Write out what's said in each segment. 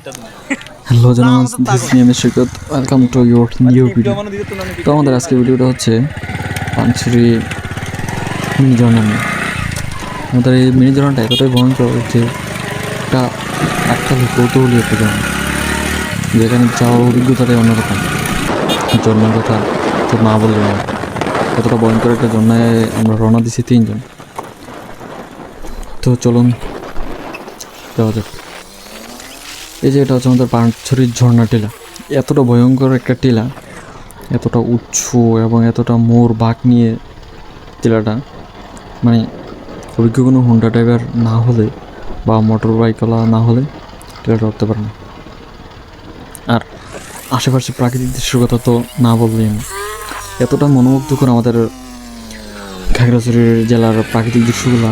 Hello জানান দিস নিয়ে আমি Saikat welcome to your new video তো আমাদের আজকে ভিডিওটা হচ্ছে পাঞ্চুরি মিনি ঝর্ণা নিয়ে আমাদের এই মিনি ঝর্ণাটা এতটাই ভয়ঙ্কর যে একটা একটা কৌতূহলী একটা ঝর্ণা যেখানে যাওয়ার অভিজ্ঞতাটাই অন্যরকম ঝর্ণার কথা তো না বললে না কতটা ভয়ঙ্কর একটা ঝর্ণায় আমরা রওনা দিছি তিনজন তো চলুন যাওয়া যাক এই যে এটা হচ্ছে আমাদের পাঁচছড়ির ঝর্ণা টিলা। এতটা ভয়ঙ্কর একটা টিলা, এতটা উঁচু এবং এতটা মোর বাঁক নিয়ে টিলাটা মানে অভিজ্ঞ কোনো হুন্ডা ড্রাইভার না হলে বা মোটর বাইকওয়ালা না হলে টিলাটা উঠতে পারে না। আর আশেপাশে প্রাকৃতিক দৃশ্যের কথা তো না বললেই না এতটা মনোমুগ্ধকর আমাদের খাগড়াছড়ির জেলার প্রাকৃতিক দৃশ্যগুলো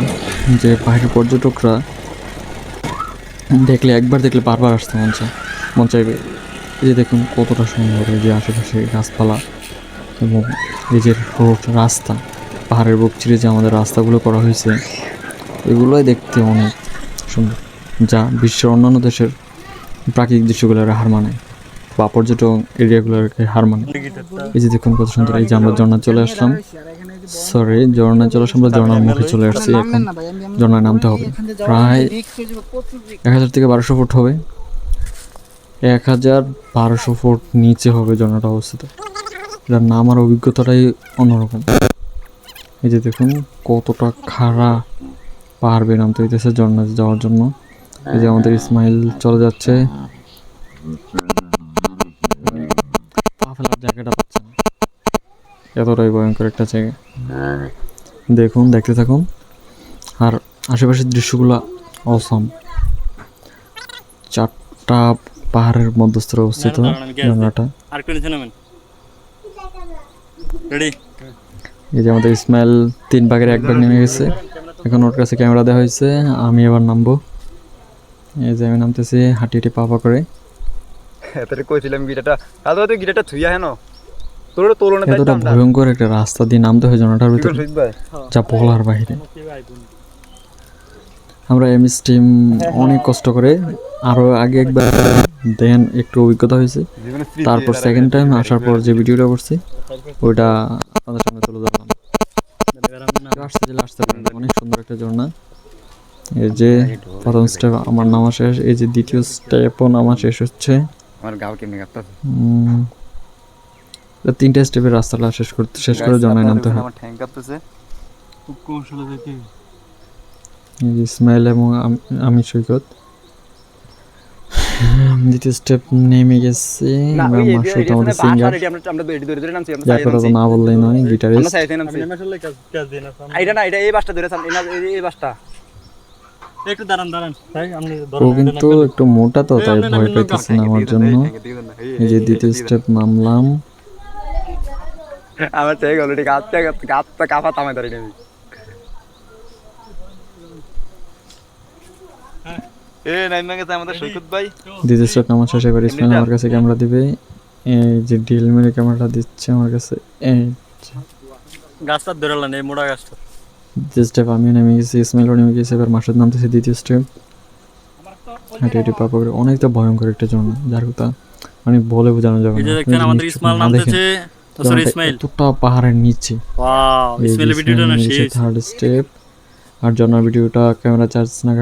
যে পাহাড়ি পর্যটকরা দেখলে, একবার দেখলে বারবার আসতে মন চায়। মন চাইবে এই যে দেখুন কতটা সুন্দর এই যে আশেপাশে গাছপালা এবং যে রোড রাস্তা, পাহাড়ের বুক চিরে যে আমাদের রাস্তাগুলো করা হয়েছে, এগুলোই দেখতে অনেক সুন্দর, যা বিশ্বের অন্যান্য দেশের প্রাকৃতিক দৃশ্যগুলোর হার মানে বা পর্যটন এরিয়াগুলোকে হার মানে। এই যে দেখুন কত সুন্দর, এই যে আমরা ঝর্ণা চলে আসলাম। সরি ঝর্ণা চলে আমরা ঝর্ণার মুখে চলে আসছি এখন ঝর্ণায় নামতে হবে প্রায় এক হাজার থেকে বারোশো ফুট হবে এক হাজার বারোশো ফুট নিচে হবে ঝর্ণাটা অবস্থিত এটার নামার অভিজ্ঞতাটাই অন্যরকম এই যে দেখুন কতটা খাড়া পাহাড় বেয়ে নামতে হইতেছে ঝর্ণা যাওয়ার জন্য এই যে আমাদের ইসমাইল চলে যাচ্ছে পা ফেলার জায়গাটা এতটাই ভয়ঙ্কর একটা জায়গা। দেখুন দেখতে থাকুন। আর আশেপাশের দৃশ্যগুলো অসম চারটা পাহাড়ের মধ্যস্থলে অবস্থিত। ঝর্ণাটা এই যে আমাদের ইসমাইল তিন ভাগের এক ভাগ নেমে গেছে। এখন ওর কাছে ক্যামেরা দেওয়া হয়েছে আমি এবার নামবো। এই যে আমি নামতেছি হাঁটি হাঁটি পা পা করে। তোরে কইছিলাম গিটারটা। তাহলে তুই গিটারটা থুইয়া হেন। এতটা ভয়ঙ্কর একটা রাস্তা দিয়ে নামতে হয় ভিতরে। যা বলার বাইরে। আমরা এমএস টিম অনেক কষ্ট করে আরও আগে একবার দেন একটু অভিজ্ঞতা হয়েছে। তারপর সেকেন্ড টাইম আসার পর যে ভিডিওটা করছি ওইটা আপনাদের সামনে তুলে ধরলাম। আসতে চাইলে আসতে পারেন অনেক সুন্দর একটা ঝর্ণা এই যে প্রথম স্টেপ আমার নামা শেষ এই যে দ্বিতীয় স্টেপও নামা শেষ হচ্ছে। আমার গাও কেমনে তিনটে স্টেপের রাস্তাটা শেষ করতে শেষ করে ঝর্ণায় নামতে হয়। আমার ঠ্যাং কাঁপতেছে। কৌশলে দেখি ইসমাইল এবং আমি সৈকত। দ্বিতীয় স্টেপ নেমে গেছে। আমরা মাসুদ আমাদের সিঙ্গার রেডি আমরা আমরা ধরে ধরে নামছি আমরা যা সাইডে তো না বললেই নয় গিটারিস্ট এটা না এটা এই বাসটা ধরে এই- বাসটা। একটু দাঁড়ান দাঁড়ান। ও কিন্তু একটু মোটা তো তাই ভয় পাইতেছে না আমার জন্য। এই যে দ্বিতীয় স্টেপ নামলাম। আমার গাছটা কাফা তামাই ধরে নেবি। এ নাইমা গেছে আমাদের সৈকত ভাই। দ্বিতীয় স্টেপ নামার শেষে এবার ইসমাইল আমার কাছে ক্যামেরা দিবে। এই যে ডিল মেরে ক্যামেরাটা দিচ্ছে আমার কাছে। এই গাছটা ধরালেন এই মোড়া গাছটা। দ্বিতীয় স্টেপ আমিও নেমে গেছি ইসমাইলও নেমে গেছে। এবার মাসুদ নামতেছে দ্বিতীয় স্টেপ হাঁটি হাঁটি পাপা করে অনেকটা ভয়ঙ্কর একটা জন্য যার কথা মানে বলে বোঝানো যাবে না। আমাদের ইসমাইল নামতেছে। সরি ইসমাইল এতটা পাহাড়ের নিচে। ওয়াও ইসমাইলের ভিডিওটা না শেষ। থার্ড স্টেপ আর জনার ভিডিওটা ক্যামেরা চার্জ না